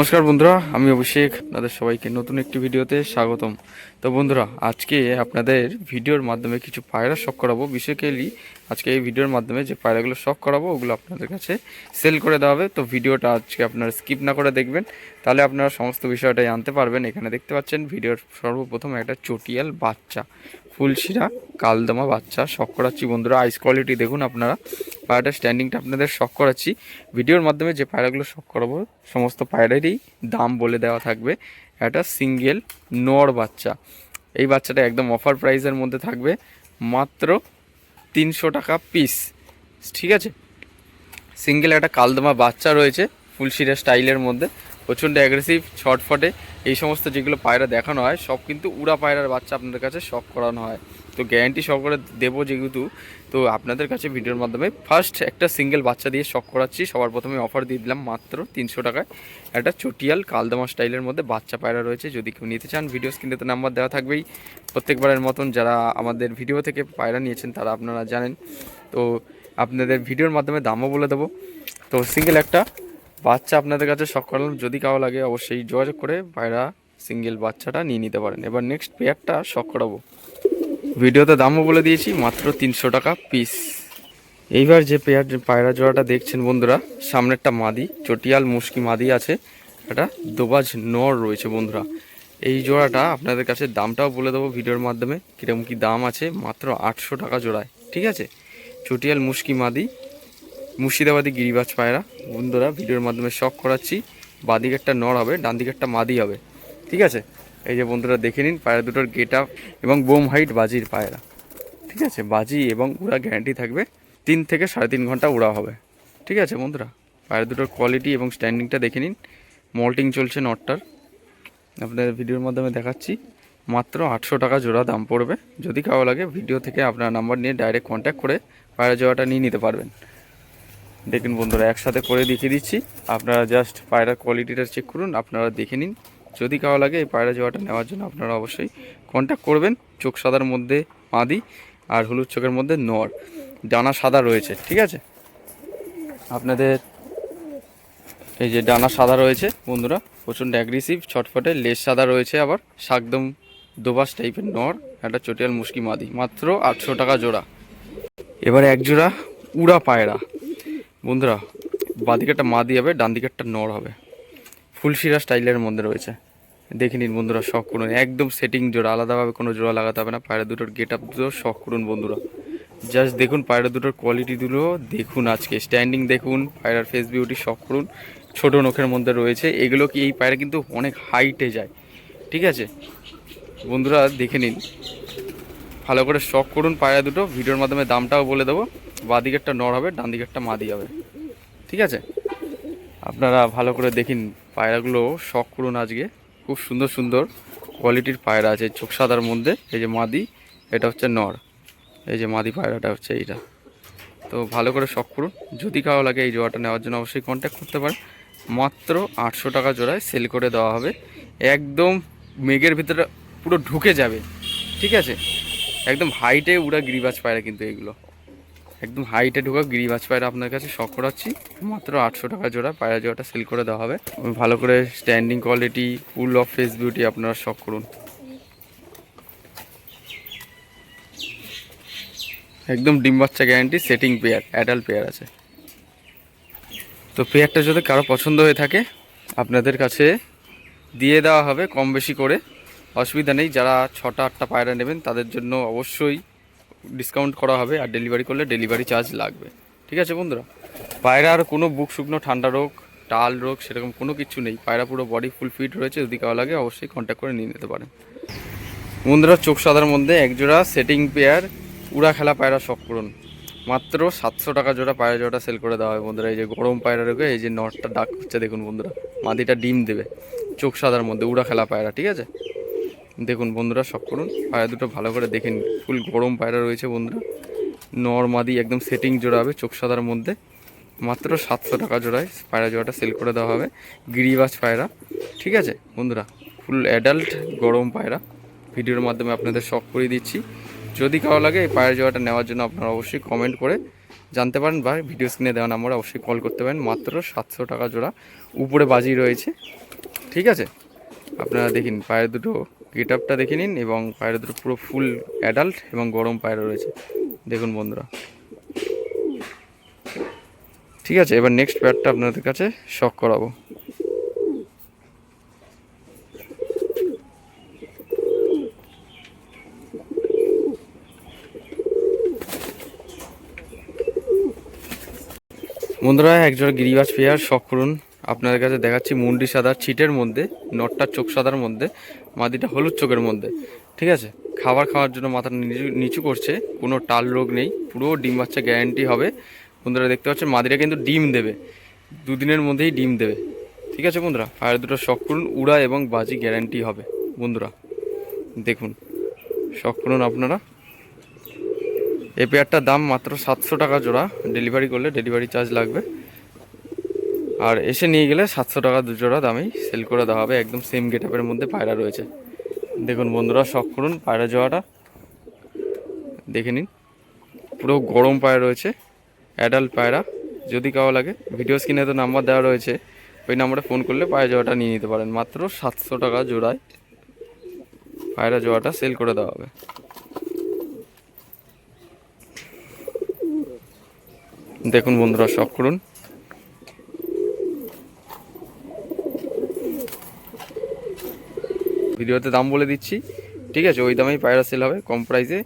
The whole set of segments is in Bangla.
নমস্কার বন্ধুরা, আমি অভিষেক। আপনাদের সবাইকে নতুন একটি ভিডিওতে স্বাগতম। তো বন্ধুরা, আজকে আপনাদের ভিডিওর মাধ্যমে কিছু পায়রা শখ করাবো। বিশেষলি আজকে এই ভিডিওর মাধ্যমে যে পায়রাগুলো শখ করাবো, ওগুলো আপনাদের কাছে সেল করে দেওয়া হবে। তো ভিডিওটা আজকে আপনারা স্কিপ না করে দেখবেন। তাহলে আপনারা সমস্ত বিষয়টা জানতে পারবেন। এখানে দেখতে পাচ্ছেন, ভিডিওর সর্বপ্রথম একটা চটিয়াল বাচ্চা, ফুলশিরা কালদমা বাচ্চা শখ করাচ্ছি বন্ধুরা। আইস কোয়ালিটি দেখুন আপনারা। পায়রাটার স্ট্যান্ডিংটা আপনাদের শখ করাচ্ছি। ভিডিওর মাধ্যমে যে পায়রাগুলো শখ করাবো, সমস্ত পায়রারই দাম বলে দেওয়া থাকবে। একটা সিঙ্গেল নর বাচ্চা। এই বাচ্চাটা একদম অফার প্রাইসের মধ্যে থাকবে মাত্র তিনশো টাকা পিস ঠিক আছে? সিঙ্গেল একটা কালদমা বাচ্চা রয়েছে ফুলশিরা স্টাইলের মধ্যে। প্রচণ্ড অ্যাগ্রেসিভ ছটফটে। এই সমস্ত যেগুলো পায়রা দেখানো হয়, সব কিন্তু উড়া পায়রার বাচ্চা আপনাদের কাছে শখ করানো হয়। তো গ্যারান্টি সহকারে দেবো যেহেতু, তো আপনাদের কাছে ভিডিওর মাধ্যমে ফার্স্ট একটা সিঙ্গেল বাচ্চা দিয়ে শখ করাচ্ছি। সবার প্রথমে অফার দিয়ে দিলাম মাত্র তিনশো টাকায়। একটা চটিয়াল কালদমা স্টাইলের মধ্যে বাচ্চা পায়রা রয়েছে। যদি কেউ নিতে চান ভিডিও স্ক্রিনে তো নাম্বার দেওয়া থাকবেই। প্রত্যেকবারের মতন যারা আমাদের ভিডিও থেকে পায়রা নিয়েছেন, তারা আপনারা জানেন। তো আপনাদের ভিডিওর মাধ্যমে দামও বলে দেবো। তো সিঙ্গেল একটা বাচ্চা আপনাদের কাছে শখ করালাম। যদি কারও লাগে, অবশ্যই যোগাযোগ করে পায়রা সিঙ্গেল বাচ্চাটা নিয়ে নিতে পারেন। এবার নেক্সট পেয়ারটা শখ করাবো। ভিডিওতে দামও বলে দিয়েছি, মাত্র তিনশো টাকা পিস এইবার যে পেয়ার পায়রা জোড়াটা দেখছেন বন্ধুরা, সামনেরটা মাদি, চটিয়াল মুশকি মাদি আছে, একটা দোবাজ নর রয়েছে বন্ধুরা। এই জোড়াটা আপনাদের কাছে দামটাও বলে দেবো ভিডিওর মাধ্যমে, কীরকম কী দাম আছে, মাত্র আটশো টাকা জোড়ায়, ঠিক আছে? চটিয়াল মুশকি মাদি, মুর্শিদাবাদি গিরিবাজ পায়রা, বন্ধুরা, ভিডিওর মাধ্যমে শখ করাচ্ছি বাদিকে একটা নর হবে ডান দিকে একটা মাদি হবে, ঠিক আছে? এই যে বন্ধুরা দেখে নিন, পায়রা দুটোর গেট আপ এবং বোম হাইট বাজির পায়রা। ঠিক আছে? বাজি এবং উড়া গ্যারান্টি থাকবে। তিন থেকে সাড়ে তিন ঘণ্টা উড়া হবে। ঠিক আছে বন্ধুরা? পায়রা দুটোর কোয়ালিটি এবং স্ট্যান্ডিংটা দেখে নিন। মল্টিং চলছে নটটার। আপনাদের ভিডিওর মাধ্যমে দেখাচ্ছি। মাত্র আটশো টাকা জোড়া দাম পড়বে। যদি কারও লাগে ভিডিও থেকে আপনার নাম্বার নিয়ে ডাইরেক্ট কন্ট্যাক্ট করে পায়রা জোড়াটা নিয়ে নিতে পারবেন। দেখুন বন্ধুরা, একসাথে করে দেখিয়ে দিচ্ছি। আপনারা জাস্ট পায়রার কোয়ালিটিটা চেক করুন। আপনারা দেখে নিন। যদি কারও লাগে এই পায়রা জোয়াটা নেওয়ার জন্য আপনারা অবশ্যই কন্ট্যাক্ট করবেন। চোখ সাদার মধ্যে মাদি আর হলুদ চোখের মধ্যে নর। ডানা সাদা রয়েছে, ঠিক আছে? আপনাদের এই যে ডানা সাদা রয়েছে, বন্ধুরা, প্রচণ্ড অ্যাগ্রেসিভ ছটফটে, লেজ সাদা রয়েছে আবার, শাকদম দোবাস টাইপের নর, একটা চটিয়াল মুশকি মাদি, মাত্র আটশো টাকা জোড়া। এবার এক জোড়া উড়া পায়রা। বন্ধুরা বাঁদিকে একটা মাদি হবে ডান দিকে একটা নর হবে। ফুলশিরা স্টাইলের মধ্যে রয়েছে। দেখে নিন বন্ধুরা, শখ করুন। একদম সেটিং জোড়া, আলাদাভাবে কোনো জোড়া লাগাতে হবে না। পায়রা দুটোর গেট আপ দুটো শখ করুন বন্ধুরা। জাস্ট দেখুন পায়রা দুটোর কোয়ালিটিগুলো দেখুন আজকে। স্ট্যান্ডিং দেখুন পায়রার ফেস বিউটি শখ করুন। ছোট নখের মধ্যে রয়েছে। এগুলো কি এই পায়রা কিন্তু অনেক হাইটে যায়। ঠিক আছে? বন্ধুরা, দেখে নিন। ভালো করে শখ করুন পায়রা দুটো। ভিডিওর মাধ্যমে দামটাও বলে দেবো। বাঁদিকেরটা নড় হবে ডান দিকেরটা মাদি হবে। ঠিক আছে? আপনারা ভালো করে দেখিন পায়রাগুলো শখ করুন আজকে। খুব সুন্দর সুন্দর কোয়ালিটির পায়রা আছে চোখ সাদার মধ্যে। এই যে মাদি, এটা হচ্ছে নর। এই যে মাদি পায়রাটা হচ্ছে এইটা। তো ভালো করে শখ করুন। যদি কারও লাগে এই জোড়াটা নেওয়ার জন্য অবশ্যই কন্ট্যাক্ট করতে পারেন। মাত্র আটশো টাকা জোড়ায় সেল করে দেওয়া হবে। একদম মেঘের ভিতরে পুরো ঢুকে যাবে। ঠিক আছে? একদম হাইটে উড়া গিরিবাজ পায়রা কিন্তু এগুলো। একদম হাইটে ঢোকা গিরিবাজ পায়রা আপনার কাছে শখ করাচ্ছি। মাত্র আটশো টাকা জোড়া, পায়রা জোড়াটা সেল করে দেওয়া হবে। ভালো করে standing quality full of face beauty আপনারা শখ করুন। একদম ডিম বাচ্চা guarantee setting pair adult pair আছে। তো পেয়ারটা যদি কারও পছন্দ হয়ে থাকে, আপনাদের কাছে দিয়ে দেওয়া হবে কম বেশি করে। অসুবিধা নেই, যারা ছটা আটটা পায়রা নেবেন, তাদের জন্য অবশ্যই ডিসকাউন্ট করা হবে আর ডেলিভারি করলে ডেলিভারি চার্জ লাগবে। ঠিক আছে বন্ধুরা? পায়রার কোনো বুক শুকনো, ঠান্ডা রোগ, টাল রোগ সেরকম কোনো কিছু নেই। পায়রা পুরো বডি ফুল ফিট রয়েছে, যদি কারও লাগে অবশ্যই কন্ট্যাক্ট করে নিয়ে নিতে পারেন। বন্ধুরা, চোখ সাদার মধ্যে একজোড়া সেটিং পেয়ার উড়া খেলা পায়রা শখ পূরণ। মাত্র সাতশো টাকা জোড়া পায়রা জোড়া সেল করে দেওয়া হয় বন্ধুরা। এই যে গরম পায়রা রোগে, এই যে নটটা ডাক হচ্ছে, দেখুন বন্ধুরা। মাদিটা ডিম দেবে। চোখ সাদার মধ্যে উড়া খেলা পায়রা, ঠিক আছে? দেখুন বন্ধুরা শখ করুন। পায়রা দুটো ভালো করে দেখেন ফুল গরম পায়রা রয়েছে বন্ধুরা। নর্মাদি একদম সেটিং জোড়া হবে চোখ সাদার মধ্যে। মাত্র সাতশো টাকা জোড়ায় পায়রা জোড়াটা সেল করে দেওয়া হবে। গিরিবাজ পায়রা, ঠিক আছে? বন্ধুরা ফুল অ্যাডাল্ট গরম পায়রা। ভিডিওর মাধ্যমে আপনাদের শখ করিয়ে দিচ্ছি। যদি কারও লাগে এই পায়রা জোড়াটা নেওয়ার জন্য আপনারা অবশ্যই কমেন্ট করে জানতে পারেন বা ভিডিও স্ক্রিনে দেওয়া নাম্বারে অবশ্যই কল করতে পারেন। মাত্র সাতশো টাকা জোড়া। উপরে বাজি রয়েছে। ঠিক আছে? আপনারা দেখে নিন, পায়ের দুটো গেট আপটা দেখে নিন এবং পায়রা দুটো পুরো ফুল অ্যাডাল্ট এবং গরম পায়রা রয়েছে। দেখুন বন্ধুরা। ঠিক আছে, এবার নেক্সট প্যাডটা আপনাদের কাছে শখ করাবো। বন্ধুরা, একজোড়া গিরিবাজ পেয়ার শখ করুন। আপনাদের কাছে দেখাচ্ছি মুন্ডি সাদা ছিটের মধ্যে নটটার চোখ সাদার মধ্যে। মাদিটা হলুদ চোখের মধ্যে, ঠিক আছে? খাবার খাওয়ার জন্য মাথা নিচু করছে, কোনো টাল রোগ নেই, পুরো ডিম বাচ্চা গ্যারান্টি হবে। বন্ধুরা দেখতে পাচ্ছেন মাদিটা কিন্তু ডিম দেবে, দুদিনের মধ্যেই ডিম দেবে, ঠিক আছে বন্ধুরা? আর দুটো শখ করুন, উড়া এবং বাজি গ্যারান্টি হবে, বন্ধুরা। দেখুন শখ করুন আপনারা। এই পেয়ারটার দাম মাত্র সাতশো টাকা জোড়া ডেলিভারি করলে ডেলিভারি চার্জ লাগবে। আর এসে নিয়ে গেলে সাতশো টাকা দু জোড়া দামেই সেল করে দেওয়া হবে। একদম সেম গেট আপের মধ্যে পায়রা রয়েছে। দেখুন বন্ধুরা, শখ করুন পায়রা জোয়াটা। দেখে নিন। পুরো গরম পায়রা রয়েছে অ্যাডাল্ট পায়রা। যদি কাউ লাগে ভিডিও স্ক্রিনে তো নাম্বার দেওয়া রয়েছে, ওই নাম্বারে ফোন করলে পায়রা জোয়াটা নিয়ে নিতে পারেন। মাত্র সাতশো টাকা জোড়ায় পায়রা জোয়াটা সেল করে দেওয়া হবে। দেখুন বন্ধুরা, শখ করুন। ভিডিওতে দাম বলে দিচ্ছি। ঠিক আছে, ওই দামেই পায়রা সেল হবে। কম প্রাইসে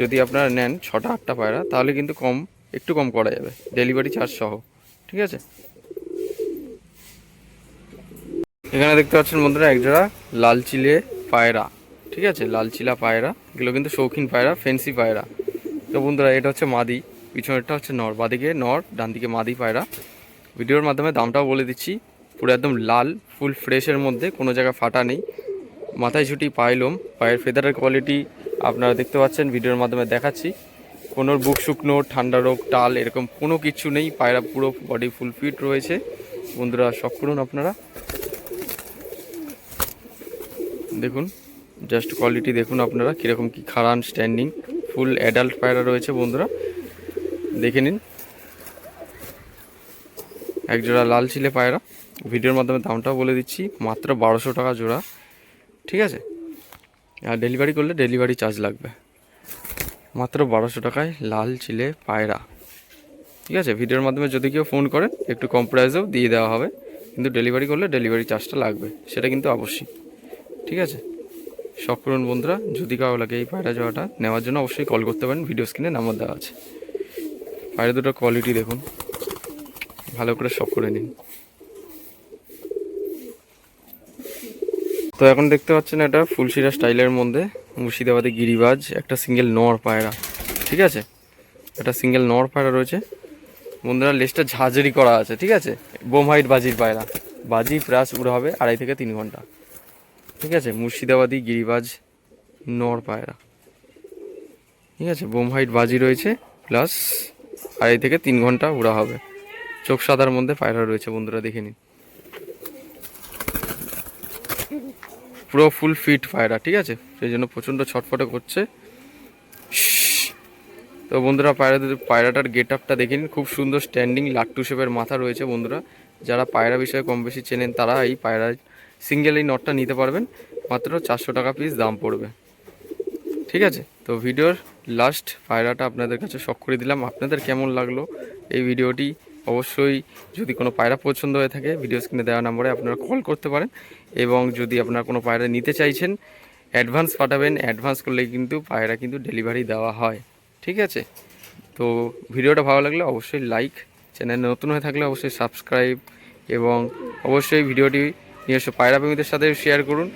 যদি আপনারা নেন ছটা, আটটা পায়রা, তাহলে কিন্তু কম, একটু কম করা যাবে। ডেলিভারি চার্জ সহ। ঠিক আছে? এখানে দেখতে পাচ্ছেন বন্ধুরা, একজোড়া লাল চিলে পায়রা। ঠিক আছে? লাল চিলা পায়রা। এগুলো কিন্তু শৌখিন পায়রা ফেন্সি পায়রা। তো বন্ধুরা, এটা হচ্ছে মাদি। পিছনেরটা হচ্ছে নর। বাদিকে নর ডান দিকে মাদি পায়রা। ভিডিওর মাধ্যমে দামটাও বলে দিচ্ছি। পুরো একদম লাল, ফুল ফ্রেশের মধ্যে, কোনো জায়গায় ফাটা নেই। মাথায় ছুটি পাইলম, পায়ের ফেদারের কোয়ালিটি আপনারা দেখতে পাচ্ছেন, ভিডিওর মাধ্যমে দেখাচ্ছি। কোনো বুক শুকনো, ঠান্ডা রোগ, টাল এরকম কোনো কিছু নেই, পায়রা পুরো বডি ফুল ফিট রয়েছে। বন্ধুরা, শখ করুন আপনারা। দেখুন জাস্ট কোয়ালিটি দেখুন আপনারা, কীরকম কি খারান স্ট্যান্ডিং ফুল অ্যাডাল্ট পায়রা রয়েছে বন্ধুরা। দেখে নিন। এক জোড়া লাল ছিলে পায়রা। ভিডিওর মাধ্যমে দামটাও বলে দিচ্ছি, মাত্র বারোশো টাকা জোড়া। ঠিক আছে? আর ডেলিভারি করলে ডেলিভারি চার্জ লাগবে। মাত্র বারোশো টাকায় লাল চিলে পায়রা। ঠিক আছে? ভিডিওর মাধ্যমে যদি কেউ ফোন করেন একটু কম প্রাইসেও দিয়ে দেওয়া হবে। কিন্তু ডেলিভারি করলে ডেলিভারি চার্জটা লাগবে। সেটা কিন্তু অবশ্যই। ঠিক আছে? শখ বন্ধুরা, যদি কারও লাগে এই পায়রা যাওয়াটা নেওয়ার জন্য অবশ্যই কল করতে পারেন। ভিডিও স্ক্রিনে নাম্বার দেওয়া আছে। পায়রা দুটোর কোয়ালিটি দেখুন। ভালো করে শখ করে নিন। তো এখন দেখতে পাচ্ছেন এটা ফুলশিরা স্টাইলের মধ্যে মুর্শিদাবাদে গিরিবাজ, একটা সিঙ্গেল নর পায়রা, ঠিক আছে? একটা সিঙ্গেল নর পায়রা রয়েছে। বন্ধুরা লেজটা ঝাঁঝরি করা আছে, ঠিক আছে? বোম হাইট বাজির পায়রা। বাজি প্রাস উড়া হবে আড়াই থেকে তিন ঘণ্টা। ঠিক আছে? মুর্শিদাবাদি গিরিবাজ নর পায়রা। ঠিক আছে? বোম হাইট বাজি রয়েছে প্লাস আড়াই থেকে তিন ঘণ্টা উড়া হবে। চোখ সাদার মধ্যে পায়রা রয়েছে, বন্ধুরা, দেখে নিন। পুরো ফুল ফিট পায়রা ঠিক আছে? সেই জন্য প্রচণ্ড ছটফটে করছে। তো বন্ধুরা, পায়রা পায়রাটার গেট আপটা দেখে নিন। খুব সুন্দর স্ট্যান্ডিং লাট্টু শেপের মাথা রয়েছে বন্ধুরা। যারা পায়রা বিষয়ে কম বেশি চেনেন, তারা এই পায়রা সিঙ্গেল এই নটটা নিতে পারবেন। মাত্র চারশো টাকা পিস দাম পড়বে। ঠিক আছে? তো ভিডিওর লাস্ট পায়রাটা আপনাদের কাছে শখ করে দিলাম। আপনাদের কেমন লাগল এই ভিডিওটি অবশ্যই যদি কোনো পায়রা পছন্দ হয়ে থাকে ভিডিও স্ক্রিনে দেওয়া নম্বরে আপনারা কল করতে পারেন এবং যদি আপনারা কোনো পায়রা নিতে চাইছেন অ্যাডভান্স পাঠাবেন। অ্যাডভান্স করলে কিন্তু পায়রা কিন্তু ডেলিভারি দেওয়া হয়। ঠিক আছে? তো ভিডিওটা ভালো লাগলে অবশ্যই লাইক চ্যানেল নতুন হয়ে থাকলে অবশ্যই সাবস্ক্রাইব এবং অবশ্যই ভিডিওটি নিজস্ব পায়রা প্রেমীদের সাথে শেয়ার করুন।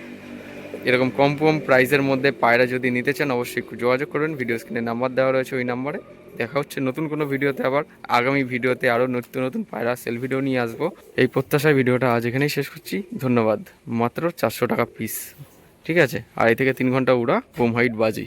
এরকম কম কম প্রাইসের মধ্যে পায়রা যদি নিতে চান, অবশ্যই যোগাযোগ করবেন। ভিডিও স্ক্রিনে নাম্বার দেওয়া রয়েছে ওই নাম্বারে। দেখা হচ্ছে নতুন কোনো ভিডিওতে আবার। আগামী ভিডিওতে আরও নতুন নতুন পায়রা সেল ভিডিও নিয়ে আসব। এই প্রত্যাশায় ভিডিওটা আজ এখানেই শেষ করছি। ধন্যবাদ। মাত্র চারশো টাকা পিস ঠিক আছে? আড়াই থেকে তিন ঘণ্টা উড়া, বোম হাইট বাজি।